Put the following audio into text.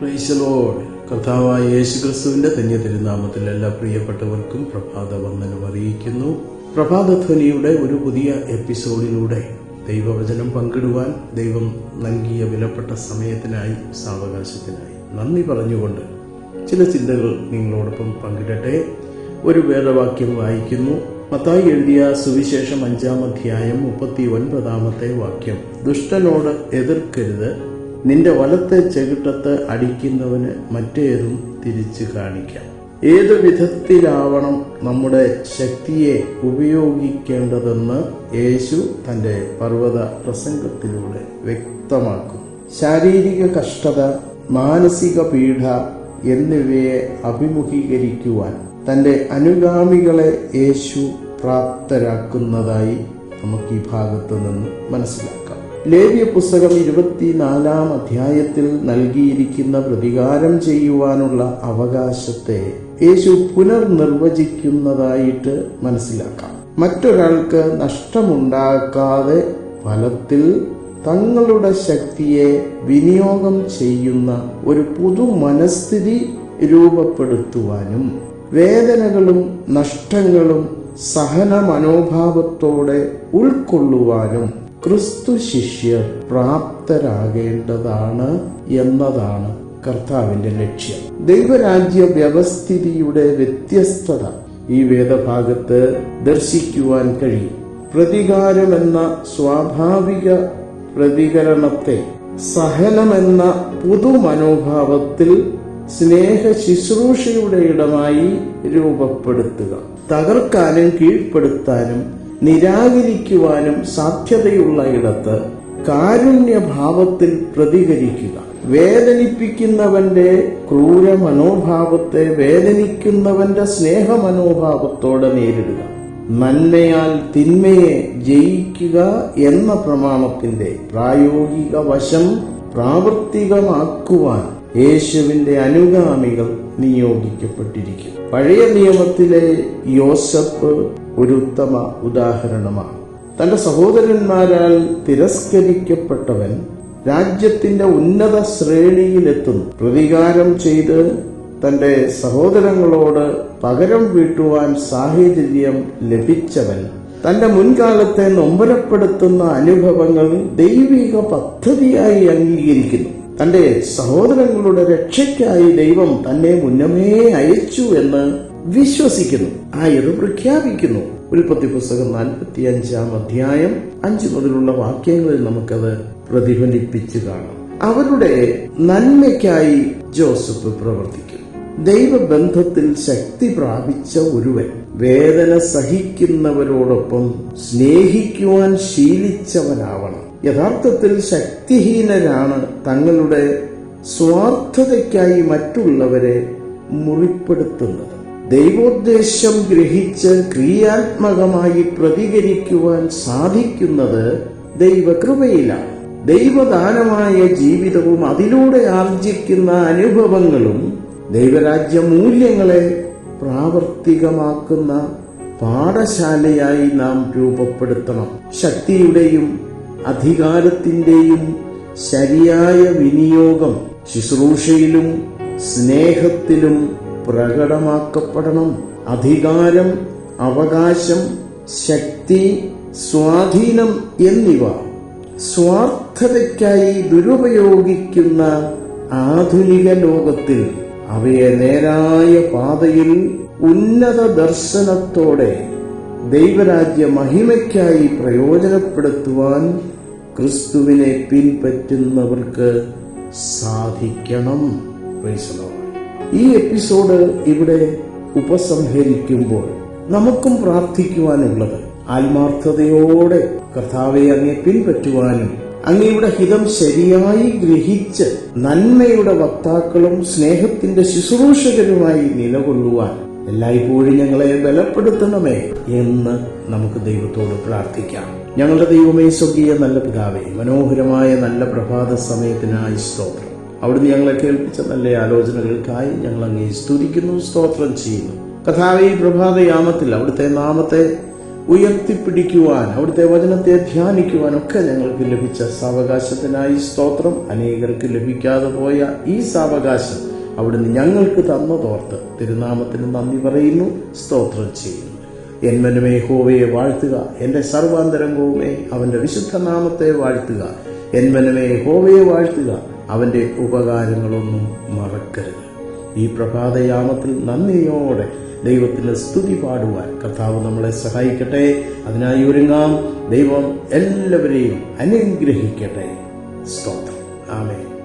പ്രൈസലോഡ് കർത്താവായ യേശു ക്രിസ്തുവിന്റെ ധന്യ തിരുനാമത്തിൽ എല്ലാ പ്രിയപ്പെട്ടവർക്കും പ്രഭാത വന്ദനം അറിയിക്കുന്നു. പ്രഭാതധ്വനിയുടെ ഒരു പുതിയ എപ്പിസോഡിലൂടെ ദൈവവചനം പങ്കിടുവാൻ ദൈവം നൽകിയ വിലപ്പെട്ട സമയത്തിനായി സാവകാശത്തിനായി നന്ദി പറഞ്ഞുകൊണ്ട് ചില ചിന്തകൾ നിങ്ങളോടൊപ്പം പങ്കിടട്ടെ. ഒരു വേദവാക്യം വായിക്കുന്നു. മത്തായി എഴുതിയ സുവിശേഷം അഞ്ചാം അധ്യായം മുപ്പത്തി ഒൻപതാമത്തെ വാക്യം. ദുഷ്ടനോട് എതിർക്കരുത്. നിന്റെ വലത്തെ ചെകിട്ടത്ത് അടിക്കുന്നവന് മറ്റേതും തിരിച്ചു കാണിക്കാം. ഏത് വിധത്തിലാവണം നമ്മുടെ ശക്തിയെ ഉപയോഗിക്കേണ്ടതെന്ന് യേശു തന്റെ പർവത പ്രസംഗത്തിലൂടെ വ്യക്തമാക്കും. ശാരീരിക കഷ്ടത മാനസിക പീഡ എന്നിവയെ അഭിമുഖീകരിക്കുവാൻ തന്റെ അനുഗാമികളെ യേശു പ്രാപ്തരാക്കുന്നതായി നമുക്ക് ഈ ഭാഗത്ത് നിന്ന് മനസ്സിലാക്കാം. ലേവ്യ പുസ്തകം ഇരുപത്തിനാലാം അധ്യായത്തിൽ നൽകിയിരിക്കുന്ന പ്രതികാരം ചെയ്യുവാനുള്ള അവകാശത്തെ യേശു പുനർനിർവചിക്കുന്നതായിട്ട് മനസ്സിലാക്കാം. മറ്റൊരാൾക്ക് നഷ്ടമുണ്ടാക്കാതെ ഫലത്തിൽ തങ്ങളുടെ ശക്തിയെ വിനിയോഗം ചെയ്യുന്ന ഒരു പുതു മനസ്ഥിതി രൂപപ്പെടുത്തുവാനും വേദനകളും നഷ്ടങ്ങളും സഹന മനോഭാവത്തോടെ ഉൾക്കൊള്ളുവാനും ക്രിസ്തു ശിഷ്യർ പ്രാപ്തരാകേണ്ടതാണ് എന്നതാണ് കർത്താവിന്റെ ലക്ഷ്യം. ദൈവരാജ്യ വ്യവസ്ഥിതിയുടെ വ്യത്യസ്തത ഈ വേദഭാഗത്ത് ദർശിക്കുവാൻ കഴിയും. പ്രതികാരമെന്ന സ്വാഭാവിക പ്രതികരണത്തെ സഹനമെന്ന പുതു മനോഭാവത്തിൽ സ്നേഹ ശുശ്രൂഷയുടെ ഇടമായി രൂപപ്പെടുത്തുക. തകർക്കാനും കീഴ്പ്പെടുത്താനും നിരാകരിക്കുവാനും സാധ്യതയുള്ള ഇടത്ത് കാരുണ്യഭാവത്തിൽ പ്രതികരിക്കുക. വേദനിപ്പിക്കുന്നവന്റെ ക്രൂര മനോഭാവത്തെ വേദനിക്കുന്നവന്റെ സ്നേഹ മനോഭാവത്തോടെ നേരിടുക. നന്മയാൽ തിന്മയെ ജയിക്കുക എന്ന പ്രമാണത്തിന്റെ പ്രായോഗിക വശം പ്രാവർത്തികമാക്കുവാൻ യേശുവിന്റെ അനുഗാമികൾ നിയോഗിക്കപ്പെട്ടിരിക്കും. പഴയ നിയമത്തിലെ യോസഫ് ഒരു ഉത്തമ ഉദാഹരണമാണ്. തന്റെ സഹോദരന്മാരാൽ തിരസ്കരിക്കപ്പെട്ടവൻ രാജ്യത്തിന്റെ ഉന്നത ശ്രേണിയിലെത്തുന്നു. പ്രതികാരം ചെയ്ത് തന്റെ സഹോദരങ്ങളോട് പകരം വീട്ടുവാൻ സാഹചര്യം ലഭിച്ചവൻ തന്റെ മുൻകാലത്തെ നൊമ്പരപ്പെടുത്തുന്ന അനുഭവങ്ങൾ ദൈവിക പദ്ധതിയായി അംഗീകരിക്കുന്നു. തന്റെ സഹോദരങ്ങളുടെ രക്ഷയ്ക്കായി ദൈവം തന്നെ മുന്നമേ അയച്ചു എന്ന് വിശ്വസിക്കുന്നു. ആയത് പ്രഖ്യാപിക്കുന്നു. ഉൽപ്പത്തി പുസ്തകം നാൽപ്പത്തി അഞ്ചാം അധ്യായം അഞ്ചു മുതലുള്ള വാക്യങ്ങളിൽ നമുക്കത് പ്രതിഫലിപ്പിച്ചു കാണാം. അവരുടെ നന്മയ്ക്കായി ജോസഫ് പ്രവർത്തിക്കും ദൈവബന്ധത്തിൽ ശക്തി പ്രാപിച്ച ഒരുവൻ വേദന സഹിക്കുന്നവരോടൊപ്പം സ്നേഹിക്കുവാൻ ശീലിച്ചവനാവണം. യഥാർത്ഥത്തിൽ ശക്തിഹീനരാണ് തങ്ങളുടെ സ്വാർത്ഥതയ്ക്കായി മറ്റുള്ളവരെ മുറിപ്പെടുത്തുന്നത്. ദൈവോദ്ദേശം ഗ്രഹിച്ച് ക്രിയാത്മകമായി പ്രതികരിക്കുവാൻ സാധിക്കുന്നത് ദൈവകൃപയിലാണ്. ദൈവദാനമായ ജീവിതവും അതിലൂടെ ആർജിക്കുന്ന അനുഭവങ്ങളും ദൈവരാജ്യ മൂല്യങ്ങളെ പ്രാവർത്തികമാക്കുന്ന പാഠശാലയായി നാം രൂപപ്പെടുത്തണം. ശക്തിയുടെയും അധികാരത്തിന്റെയും ശരിയായ വിനിയോഗം ശുശ്രൂഷയിലും സ്നേഹത്തിലും പ്രകടമാക്കപ്പെടണം അധികാരം അവകാശം ശക്തി സ്വാധീനം എന്നിവ സ്വാർത്ഥതയ്ക്കായി ദുരുപയോഗിക്കുന്ന ആധുനിക ലോകത്തിൽ അവയെ നേരായ പാതയിൽ ഉന്നത ദർശനത്തോടെ ദൈവരാജ്യ മഹിമയ്ക്കായി പ്രയോജനപ്പെടുത്തുവാൻ ക്രിസ്തുവിനെ പിൻപറ്റുന്നവർക്ക് സാധിക്കണം Lord. ഈ എപ്പിസോഡ് ഇവിടെ ഉപസംഹരിക്കുമ്പോൾ നമുക്കും പ്രാർത്ഥിക്കുവാനുള്ളത് ആത്മാർത്ഥതയോടെ കർത്താവെ അങ്ങെ പിൻപറ്റുവാനും അങ്ങയുടെ ഹിതം ശരിയായി ഗ്രഹിച്ച് നന്മയുടെ വക്താക്കളും സ്നേഹത്തിന്റെ ശുശ്രൂഷകരുമായി നിലകൊള്ളുവാൻ എല്ലായ്പ്പോഴും ഞങ്ങളെ ബലപ്പെടുത്തണമേ എന്ന് നമുക്ക് ദൈവത്തോട് പ്രാർത്ഥിക്കാം. ഞങ്ങളുടെ ദൈവമേ സ്വർഗീയ നല്ല പിതാവേ മനോഹരമായ നല്ല പ്രഭാത സമയത്തിനായി സ്തോത്രം. അവിടുന്ന് ഞങ്ങളെ കേൾപ്പിച്ച നല്ല ആലോചനകൾക്കായി ഞങ്ങൾ അങ്ങേ സ്തുതിക്കുന്നു സ്തോത്രം ചെയ്യുന്നു. കഥാവെ ഈ പ്രഭാതയാമത്തിൽ അവിടുത്തെ നാമത്തെ ഉയർത്തിപ്പിടിക്കുവാൻ അവിടുത്തെ വചനത്തെ ധ്യാനിക്കുവാൻ ഒക്കെ ഞങ്ങൾക്ക് ലഭിച്ച സാവകാശത്തിനായി സ്തോത്രം. അനേകർക്ക് ലഭിക്കാതെ പോയ ഈ സാവകാശം അവിടുന്ന് ഞങ്ങൾക്ക് തന്നതോർത്ത് തിരുനാമത്തിന് നന്ദി പറയുന്നു സ്തോത്രം ചെയ്യുന്നു. എന്മനുമേ ഹോവയെ വാഴ്ത്തുക എന്റെ സർവാന്തരംഗവുമേ അവന്റെ വിശുദ്ധ നാമത്തെ വാഴ്ത്തുക. എന്മനുമേ ഹോവയെ വാഴ്ത്തുക അവന്റെ ഉപകാരങ്ങളൊന്നും മറക്കരുത്. ഈ പ്രഭാതയാമത്തിൽ നന്ദിയോടെ ദൈവത്തിന് സ്തുതി പാടുവാൻ കർത്താവ് നമ്മളെ സഹായിക്കട്ടെ. അതിനായി ഒരുങ്ങാം. ദൈവം എല്ലാവരെയും അനുഗ്രഹിക്കട്ടെ. സ്തോത്രം. ആമേൻ.